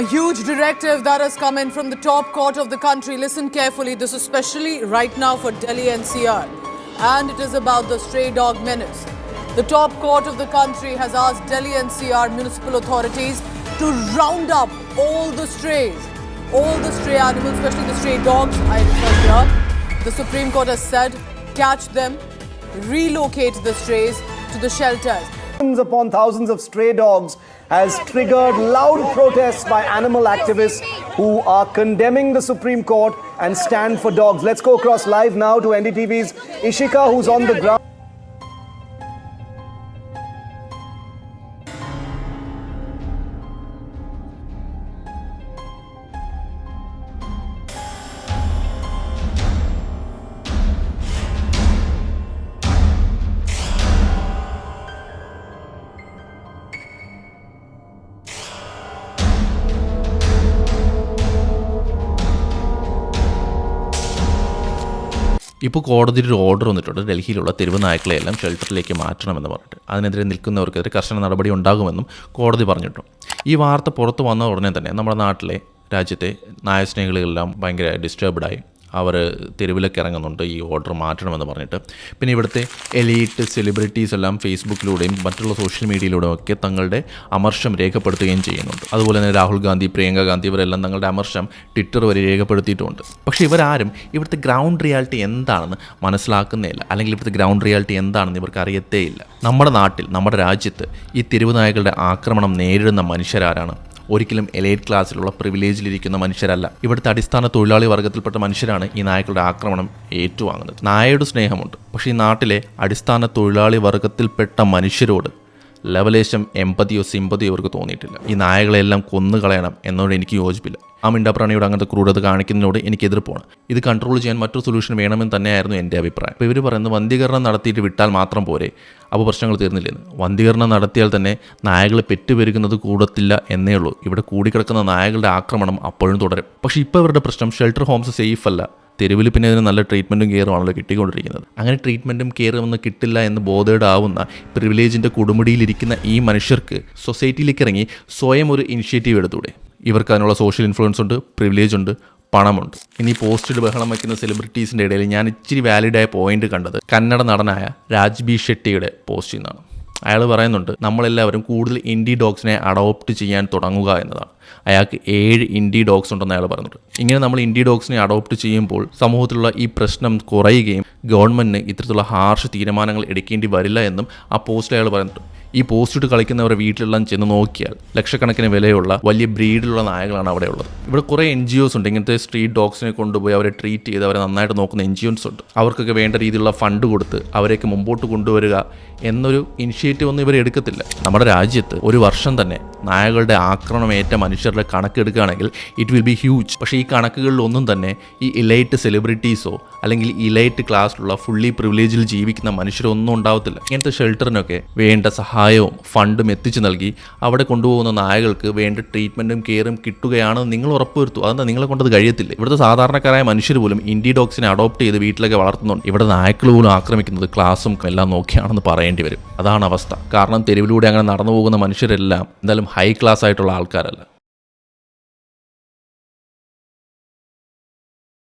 A huge directive that has come in from the top court of the country. Listen carefully. This is especially right now for Delhi NCR. And it is about the stray dog menace. The top court of the country has asked Delhi NCR municipal authorities to round up all the strays, all the stray animals, especially the stray dogs. I refer here. The Supreme Court has said catch them, relocate the strays to the shelters. Upon thousands of stray dogs has triggered loud protests by animal activists who are condemning the Supreme Court and stand for dogs. Let's go across live now to NDTV's Ishika, who's on the ground. ഇപ്പോൾ കോടതിയിൽ ഒരു order വന്നിട്ടുണ്ട്. ഡൽഹിയിലുള്ള തെരുവ് നായ്ക്കളെയെല്ലാം ഷെൽട്ടറിലേക്ക് മാറ്റണമെന്ന് പറഞ്ഞിട്ട്. അതിനെതിരെ നിൽക്കുന്നവർക്കെതിരെ കർശന നടപടി ഉണ്ടാകുമെന്നും കോടതി പറഞ്ഞിട്ടു. ഈ വാർത്ത പുറത്തു വന്ന ഉടനെ തന്നെ നമ്മുടെ നാട്ടിലെ രാജ്യത്തെ നായസ്നേഹികളെല്ലാം ഭയങ്കര ഡിസ്റ്റർബ്ഡായി അവർ തെരുവിലൊക്കെ ഇറങ്ങുന്നുണ്ട് ഈ ഓർഡർ മാറ്റണമെന്ന് പറഞ്ഞിട്ട്. പിന്നെ ഇവിടുത്തെ എലീറ്റ് സെലിബ്രിറ്റീസ് എല്ലാം ഫേസ്ബുക്കിലൂടെയും മറ്റുള്ള സോഷ്യൽ മീഡിയയിലൂടെയും ഒക്കെ തങ്ങളുടെ അമർഷം രേഖപ്പെടുത്തുകയും ചെയ്യുന്നുണ്ട്. അതുപോലെ തന്നെ രാഹുൽ ഗാന്ധി പ്രിയങ്ക ഗാന്ധി ഇവരെല്ലാം തങ്ങളുടെ അമർഷം ട്വിറ്റർ വരെ രേഖപ്പെടുത്തിയിട്ടുണ്ട്. പക്ഷേ ഇവരാരും ഇവിടുത്തെ ഗ്രൗണ്ട് റിയാലിറ്റി എന്താണെന്ന് മനസ്സിലാക്കുന്നില്ല. അല്ലെങ്കിൽ ഇവിടുത്തെ ഗ്രൗണ്ട് റിയാലിറ്റി എന്താണെന്ന് ഇവർക്ക് അറിയത്തേയില്ല. നമ്മുടെ നാട്ടിൽ നമ്മുടെ രാജ്യത്ത് ഈ തെരുവുനായകളുടെ ആക്രമണം നേരിടുന്ന മനുഷ്യരാരാണ് ഒരിക്കലും എലൈറ്റ് ക്ലാസ്സിലുള്ള പ്രിവിലേജിലിരിക്കുന്ന മനുഷ്യരല്ല. ഇവിടുത്തെ അടിസ്ഥാന തൊഴിലാളി വർഗത്തിൽപ്പെട്ട മനുഷ്യരാണ് ഈ നായകളുടെ ആക്രമണം ഏറ്റുവാങ്ങുന്നത്. നായയുടെ സ്നേഹമുണ്ട്. പക്ഷേ ഈ നാട്ടിലെ അടിസ്ഥാന തൊഴിലാളി വർഗത്തിൽപ്പെട്ട മനുഷ്യരോട് ലവലേശം എമ്പതിയോ സിമ്പതിയോ അവർക്ക് തോന്നിയിട്ടില്ല. ഈ നായകളെല്ലാം കൊന്നു കളയണം എന്നോട് എനിക്ക് യോജിപ്പില്ല. ആ മിണ്ടാപ്രാണിയോട് അങ്ങനത്തെ ക്രൂരത കാണിക്കുന്നതിനോട് എനിക്ക് എതിർപ്പാണ് ഇത് കൺട്രോൾ ചെയ്യാൻ മറ്റൊരു സൊല്യൂഷൻ വേണമെന്ന് തന്നെയായിരുന്നു എന്റെ അഭിപ്രായം. ഇപ്പോൾ ഇവർ പറയുന്നത് വന്ധീകരണം നടത്തിയിട്ട് വിട്ടാൽ മാത്രം പോരെ. അപ്പോൾ പ്രശ്നങ്ങൾ തീർന്നില്ലെന്ന്. വന്ധീകരണം നടത്തിയാൽ തന്നെ നായകൾ പെറ്റുപെരുകുന്നത് കൂടത്തില്ല എന്നേ ഉള്ളൂ. ഇവിടെ കൂടിക്കിടക്കുന്ന നായകളുടെ ആക്രമണം അപ്പോഴും തുടരും. പക്ഷേ ഇപ്പോൾ ഇവരുടെ പ്രശ്നം ഷെൽട്ടർ ഹോംസ് സേഫ് അല്ല. തെരുവിൽ പിന്നെ അതിന് നല്ല ട്രീറ്റ്മെന്റും കെയറും ആണല്ലോ കിട്ടിക്കൊണ്ടിരിക്കുന്നത്. അങ്ങനെ ട്രീറ്റ്മെന്റും കെയറും ഒന്നും കിട്ടില്ല എന്ന് ബോധേഡ് ആവുന്ന പ്രിവിലേജിന്റെ കൊടുമുടിയിലിരിക്കുന്ന ഈ മനുഷ്യർക്ക് സൊസൈറ്റിയിലേക്ക് ഇറങ്ങി സ്വയം ഒരു ഇനിഷ്യേറ്റീവ് എടുത്തൂടെ. ഇവർക്ക് അതിനുള്ള സോഷ്യൽ ഇൻഫ്ലുവൻസ് ഉണ്ട് പ്രിവിലേജ് ഉണ്ട് പണമുണ്ട്. ഇനി പോസ്റ്റിൽ ബഹളം വയ്ക്കുന്ന സെലിബ്രിറ്റീസിന്റെ ഇടയിൽ ഞാൻ ഇച്ചിരി വാലിഡായ പോയിന്റ് കണ്ടത് കന്നഡ നടനായ രാജ്ബി ഷെട്ടിയുടെ പോസ്റ്റിൽ നിന്നാണ്. അയാൾ പറയുന്നുണ്ട് നമ്മളെല്ലാവരും കൂടുതൽ ഇൻഡി ഡോഗ്സിനെ അഡോപ്റ്റ് ചെയ്യാൻ തുടങ്ങുക എന്നതാണ്. അയാൾക്ക് ഏഴ് ഇൻഡി ഡോഗ്സ് ഉണ്ടെന്ന് അയാൾ പറഞ്ഞിട്ടുണ്ട്. ഇങ്ങനെ നമ്മൾ ഇൻഡി ഡോഗ്സിനെ അഡോപ്റ്റ് ചെയ്യുമ്പോൾ സമൂഹത്തിലുള്ള ഈ പ്രശ്നം കുറയുകയും ഗവൺമെന്റിന് ഇത്തരത്തിലുള്ള ഹാർഷ് തീരുമാനങ്ങൾ എടുക്കേണ്ടി വരില്ല എന്നും ആ പോസ്റ്റിൽ അയാൾ പറയുന്നുണ്ട് ഈ പോസ്റ്റ് ഇട്ട് കളിക്കുന്നവരുടെ വീട്ടിലെല്ലാം ചെന്ന് നോക്കിയാൽ ലക്ഷക്കണക്കിന് വിലയുള്ള വലിയ ബ്രീഡിലുള്ള നായകളാണ് അവിടെ ഉള്ളത് ഇവിടെ കുറേ എൻ ജി ഒസ് ഉണ്ട്. ഇങ്ങനത്തെ സ്ട്രീറ്റ് ഡോഗ്സിനെ കൊണ്ടുപോയി അവരെ ട്രീറ്റ് ചെയ്ത് അവരെ നന്നായിട്ട് നോക്കുന്ന എൻ ജി ഒസ് ഉണ്ട്. അവർക്കൊക്കെ വേണ്ട രീതിയിലുള്ള ഫണ്ട് കൊടുത്ത് അവരെയൊക്കെ മുമ്പോട്ട് കൊണ്ടുവരിക എന്നൊരു ഇനിഷ്യേറ്റീവ് ഒന്നും ഇവർ എടുക്കത്തില്ല. നമ്മുടെ രാജ്യത്ത് ഒരു വർഷം തന്നെ നായകളുടെ ആക്രമണമേറ്റ മനുഷ്യരുടെ കണക്കെടുക്കുകയാണെങ്കിൽ ഇറ്റ് വിൽ ബി ഹ്യൂജ് പക്ഷേ ഈ കണക്കുകളിലൊന്നും തന്നെ ഈ ഇലൈറ്റ് സെലിബ്രിറ്റീസോ അല്ലെങ്കിൽ ഇലൈറ്റ് ക്ലാസ്സിലുള്ള ഫുള്ളി പ്രിവിലേജിൽ ജീവിക്കുന്ന മനുഷ്യരൊന്നും ഉണ്ടാവത്തില്ല. ഇങ്ങനത്തെ ഷെൽട്ടറിനൊക്കെ വേണ്ട സഹായവും ഫണ്ടും എത്തിച്ചു നൽകി അവിടെ കൊണ്ടുപോകുന്ന നായകൾക്ക് വേണ്ട ട്രീറ്റ്മെന്റും കെയറും കിട്ടുകയാണെന്ന് നിങ്ങൾ ഉറപ്പുവരുത്തു. അതെന്താ നിങ്ങളെ കൊണ്ടത് കഴിയത്തില്ല? ഇവിടുത്തെ സാധാരണക്കാരായ മനുഷ്യർ പോലും ഇൻഡി ഡോഗ്സിനെ അഡോപ്റ്റ് ചെയ്ത് വീട്ടിലൊക്കെ വളർത്തുന്നുണ്ട്. ഇവിടെ നായ്ക്കൾ പോലും ആക്രമിക്കുന്നത് ക്ലാസ്സും എല്ലാം നോക്കിയാണെന്ന് പറയേണ്ടി വരും. അതാണ് അവസ്ഥ. കാരണം തെരുവിലൂടെ അങ്ങനെ നടന്നു പോകുന്ന മനുഷ്യരെല്ലാം എന്തായാലും ഹൈ ക്ലാസ് ആയിട്ടുള്ള ആൾക്കാരല്ല.